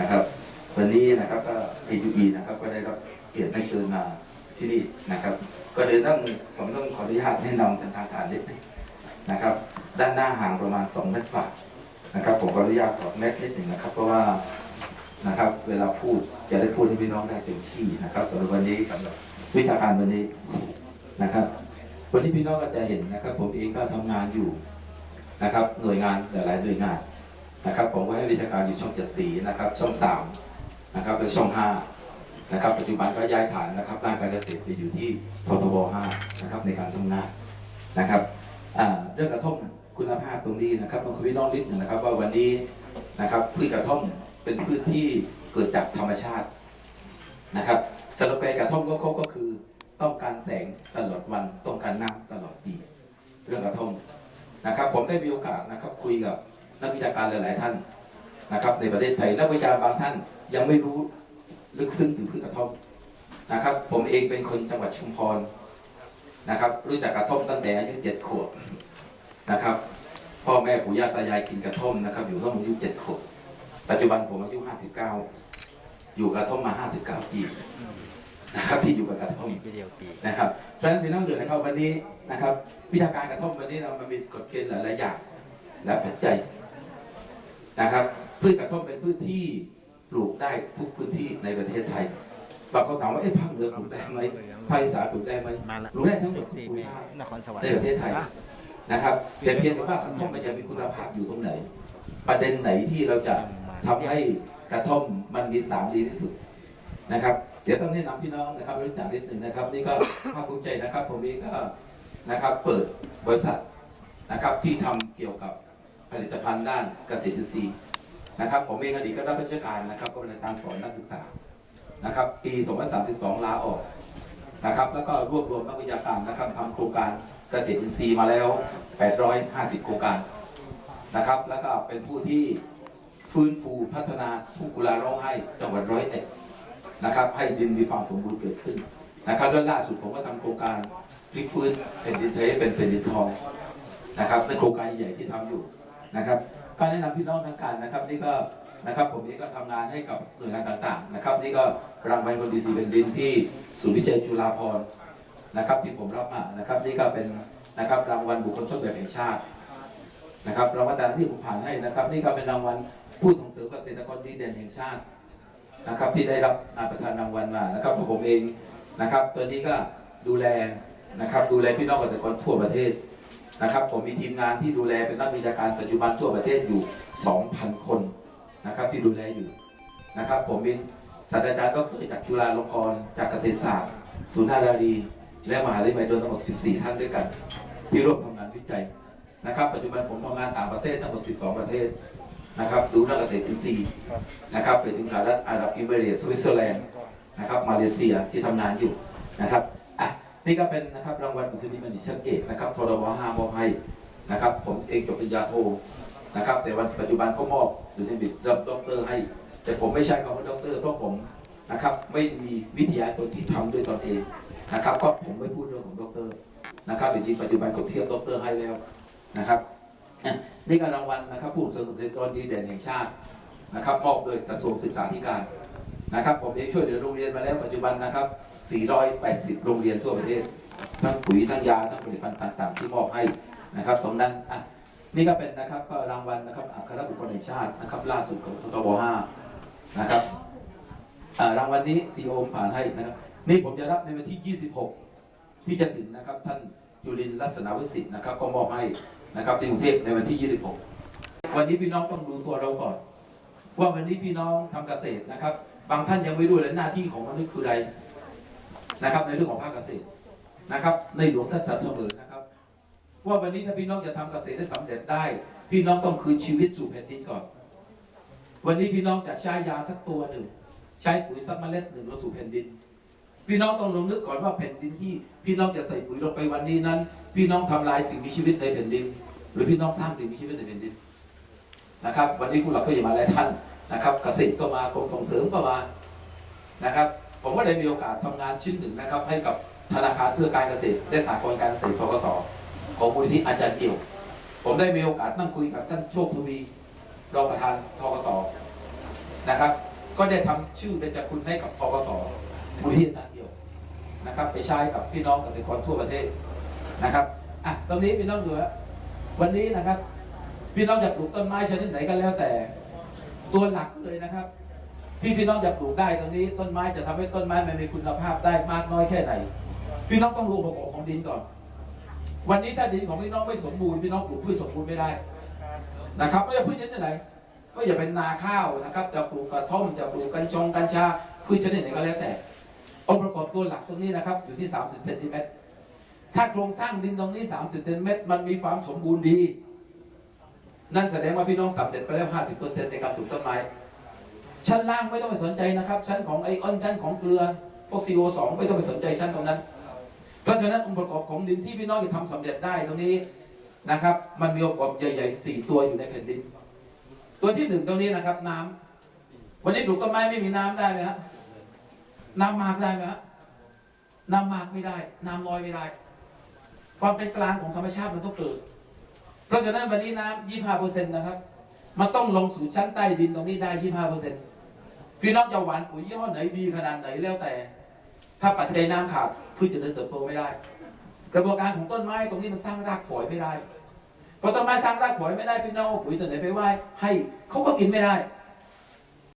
นะครับ วันนี้นะครับก็ AUE นะครับก็ได้รับเกียรติให้เชิญมาที่นี่นะครับ ก็เลยต้องผมต้องขออนุญาตแนะนำเป็นทางการนิดนึงนะครับ ด้านหน้าห่างประมาณ 2 เมตรฝ่านะครับ ผมขออนุญาตถอดแมสนิดหนึ่งนะครับ เพราะว่านะครับ เวลาพูดจะได้พูดให้พี่น้องได้เต็มที่นะครับสำหรับวันนี้สำหรับวิชาการวันนี้นะครับ วันนี้พี่น้องก็จะเห็นนะครับ ผมเองก็ทำงานอยู่นะครับ หน่วยงานหลายๆหน่วยงาน นะครับผมก็ให้วิชาการอยู่ช่องเจ็ดสีนะครับ ช่องสามนะครับและช่องห้านะครับ ปัจจุบันก็ย้ายฐานนะครับด้านการเกษตรไปอยู่ที่ททบห้านะครับในการทำงานนะครับเรื่องกระท่อมคุณภาพตรงนี้นะครับต้องคุยน้องนิดหนึ่งนะครับ ว่าวันนี้นะครับพืชกระท่อมเป็นพืชที่เกิดจากธรรมชาตินะครับสโลแกนกระท่อมก็ครบก็คือต้องการแสงตลอดวันต้องการน้ำตลอดปี เรื่องกระท่อมนะครับ ผมได้มีโอกาสนะครับคุยกับ นักวิชาการหลาย ๆ ท่านนะครับ ในประเทศไทยนักวิชาการบางท่านยังไม่รู้ลึกซึ้งถึงพืชกระท่อมนะครับ ผมเองเป็นคนจังหวัดชุมพรนะครับ รู้จักกระท่อมตั้งแต่อายุเจ็ดขวบนะครับ พ่อแม่ปู่ย่าตายายกินกระท่อมนะครับ อยู่ก็อายุเจ็ดขวบปัจจุบันผมอายุห้าสิบเก้าอยู่กระท่อมมา59ปีนะครับที่อยู่กับกระท่อมนะครับเพราะฉะนั้นพี่น้องเดือนะครับวันนี้นะครับ วิธีการกระท่อมวันนี้เรามันมีกฎเกณฑ์หลายๆอย่างและปัจจัย นะครับพืชกระท่อมเป็นพืชที่ปลูกได้ทุกพื้นที่ในประเทศไทยบางคนถามว่าเอ๊ะภาคเหนือปลูกได้ไหมภาคอีสานปลูกได้ไหมมาละปลูกได้ทั้งหมดทุกที่ภูแม่มิภาคนครสวรรค์ในประเทศไทยนะครับแต่เพียงแต่ว่ากระท่อมมันจะมีคุณภาพอยู่ตรงไหน ประเด็นไหนที่เราจะทำให้กระท่อมมันมีสามดีที่สุดนะครับ เดี๋ยวต้องแนะนำพี่น้องนะครับรู้จักนิดหนึ่งนะครับ นี่ก็ภาคภูมิใจนะครับ ผมเองก็นะครับเปิดบริษัทนะครับที่ทำเกี่ยวกับ ผลิตภัณฑ์ด้านเกษตรอินทรีย์นะครับผมเองอดีตก็รับราชการนะครับ ก็เป็นการสอนนักศึกษานะครับ ปี2032 ลาออกนะครับ แล้วก็รวบรวมนักวิชาการนะครับทำโครงการเกษตรอินทรีย์มาแล้ว 850 โครงการนะครับ แล้วก็เป็นผู้ที่ฟื้นฟูพัฒนาทุ่งกุลาร้องไห้จังหวัดร้อยเอ็ดนะครับให้ดินมีความสมบูรณ์เกิดขึ้นนะครับแล้วล่าสุดผมก็ทำโครงการพลิกฟื้นแผ่นดินทะเลเป็นแผ่นดินทองนะครับเป็นโครงการใหญ่ที่ทำอยู่ นะครับก็แนะนำพี่น้องทางการนะครับ นี่ก็นะครับผมเองก็ทำงานให้กับหน่วยงานต่างๆนะครับ นี่ก็รางวัลคนดีสีแผ่นดินที่ศูนย์วิจัยจุฬาภรณ์นะครับที่ผมรับมานะครับนี่ก็เป็นนะครับรางวัลบุคคลต้นแบบแห่งชาตินะครับรางวัลต่างๆที่ผมผ่านให้นะครับ นี่ก็เป็นรางวัลผู้ส่งเสริมเกษตรกรดีเด่นแห่งชาตินะครับที่ได้รับงานประธานรางวัลมานะครับเพราะผมเองนะครับ ตัวนี้ก็ดูแลนะครับดูแลพี่น้องเกษตรกรทั่วประเทศ นะครับผมมีทีมงานที่ดูแลเป็นนักวิชาการปัจจุบันทั่วประเทศอยู่ 2,000 คนนะครับที่ดูแลอยู่นะครับผมเป็นศาสตราจารย์ดรจากจุฬาลงกรณ์จากเกษตรศาสตร์ศูนย์นาราดี และมหาวิทยาลัยมหิดลทั้งหมด 14 ท่านด้วยกัน ที่ร่วมทำงานวิจัยนะครับปัจจุบันผมทำงานต่างประเทศทั้งหมด 12 ประเทศนะครับศูนย์นักเกษตรอินทรีย์นะครับไปถึงสหรัฐอาหรับเอมิเรตส์สวิตเซอร์แลนด์นะครับมาเลเซียที่ทำงานอยู่นะครับ นี่ก็เป็นนะครับรางวัลอุตสาหกรรมบัณฑิตชั้นเอกนะครับทรบห้ามอบให้นะครับ ผมเองจบปริญญาโทนะครับ แต่วันปัจจุบันก็มอบสุติบัตรับด็อกเตอร์ให้ แต่ผมไม่ใช่คำว่าด็อกเตอร์เพราะผมนะครับไม่มีวิทยากรที่ทำด้วยตนเองนะครับ ก็ผมไม่พูดเรื่องของด็อกเตอร์นะครับจริงๆปัจจุบันก็เทียบด็อกเตอร์ให้แล้วนะครับนี่ก็รางวัลนะครับผู้ส่งเสริมกษตรกรดีเด่นแห่งชาตินะครับมอบโดยกระทรวงศึกษาธิการ นะครับผมเองช่วยเหลือโรงเรียนมาแล้วปัจจุบันนะครับ 480 โรงเรียนทั่วประเทศ ทั้งปุ๋ยทั้งยาทั้งผลิตภัณฑ์ต่างๆ ที่มอบให้นะครับตรงนั้นอะนี่ก็เป็นนะครับก็รางวัลนะครับอัครบุคคลแห่งชาตินะครับล่าสุดของททบ5นะครับรางวัลนี้ซีโอผ่านให้นะครับนี่ผมจะรับในวันที่ 26 ที่จะถึงนะครับท่านจุลินลักษณะวิสิทธิ์นะครับก็มอบให้นะครับที่กรุงเทพในวันที่ 26 วันนี้พี่น้องต้องดูตัวเราก่อน ว่าวันนี้พี่น้องทำเกษตรนะครับ บางท่านยังไม่รู้เลยหน้าที่ของมนุษย์คืออะไรนะครับ ในเรื่องของภาคเกษตรนะครับ ในหลวงท่านตรัสเสมอนะครับ ว่าวันนี้ถ้าพี่น้องจะทำเกษตรได้สำเร็จได้ พี่น้องต้องคืนชีวิตสู่แผ่นดินก่อน วันนี้พี่น้องจะใช้ยาสักตัวหนึ่ง ใช้ปุ๋ยสักเมล็ดหนึ่งลงสู่แผ่นดิน พี่น้องต้องลงนึกก่อนว่าแผ่นดินที่ พี่น้องจะใส่ปุ๋ยลงไปวันนี้นั้น พี่น้องทำลายสิ่งมีชีวิตในแผ่นดิน หรือพี่น้องสร้างสิ่งมีชีวิตในแผ่นดินนะครับ วันนี้ผู้หลักผู้ใหญ่มาหลายท่าน นะครับเกษตรก็มากรมส่งเสริมก็มานะครับ ผมก็ได้มีโอกาสทำงานชิ้นหนึ่งนะครับ ให้กับธนาคารเพื่อการเกษตรและสหกรณ์การเกษตรทกสของมูลนิธิอาจารย์เอี่ยว ผมได้มีโอกาสนั่งคุยกับท่านโชคทวีรองประธานทกสนะครับ ก็ได้ทำชื่อเป็นจากคุณให้กับทกสมูลที่ตาเดียวนะครับ ไปใช้กับพี่น้องเกษตรกรทั่วประเทศนะครับอะตรงนี้พี่น้องดูฮะวันนี้นะครับ พี่น้องจะปลูกต้นไม้ชนิดไหนก็แล้วแต่ ตัวหลักเลยนะครับ ที่พี่น้องจะปลูกได้ตรงนี้ ต้นไม้จะทำให้ต้นไม้มันมีคุณภาพได้มากน้อยแค่ไหน พี่น้องต้องรู้องค์ประกอบของดินก่อน วันนี้ถ้าดินของพี่น้องไม่สมบูรณ์พี่น้องปลูกพืชสมบูรณ์ไม่ได้นะครับไม่ว่าพืชชนิดไหนก็อย่าเป็นนาข้าวนะครับจะปลูกกระท่อมจะปลูกกัญชงกัญชาพืชชนิดไหนก็แล้วแต่องค์ประกอบตัวหลักตรงนี้นะครับอยู่ที่ 30เซนติเมตรถ้าโครงสร้างดินตรงนี้ 30เซนติเมตรมันมีความสมบูรณ์ดี นั่นแสดงว่าพี่น้องสำเร็จไปแล้ว 50%ในการปลูกต้นไม้ ชั้นล่างไม่ต้องไปสนใจนะครับ ชั้นของไอออนชั้นของเกลือ พวก CO2 ไม่ต้องไปสนใจชั้นตรงนั้น เพราะฉะนั้นองค์ประกอบของดินที่พี่น้องจะทำสำเร็จได้ตรงนี้นะครับ มันมีองค์ประกอบใหญ่ๆสี่ตัวอยู่ในแผ่นดิน ตัวที่หนึ่งตรงนี้นะครับน้ำวันนี้ปลูกต้นไม้ไม่มีน้ำได้ไหมฮะน้ำมากได้ไหมฮะน้ำมากไม่ได้ น้ำน้อยไม่ได้ ความเป็นกลางของธรรมชาติมันต้องเกิด เพราะฉะนั้นวันนี้น้ำยี่ห้าเปอร์เซ็นต์นะครับ มันต้องลงสู่ชั้นใต้ดินตรงนี้ได้ยี่ห้าเปอร์เซ็นต์พี่น้องจะหวานปุ๋ยยี่ห้อไหนดีขนาดไหนแล้วแต่ ถ้าปัจจัยน้ำขาดพืชจะเติบโตไม่ได้ กระบวนการของต้นไม้ตรงนี้มันสร้างรากฝอยไม่ได้พอต้นไม้สร้างรากฝอยไม่ได้พี่น้องอาปุ๋ยตัวไหนไปไหว้ให้เขาก็กินไม่ได้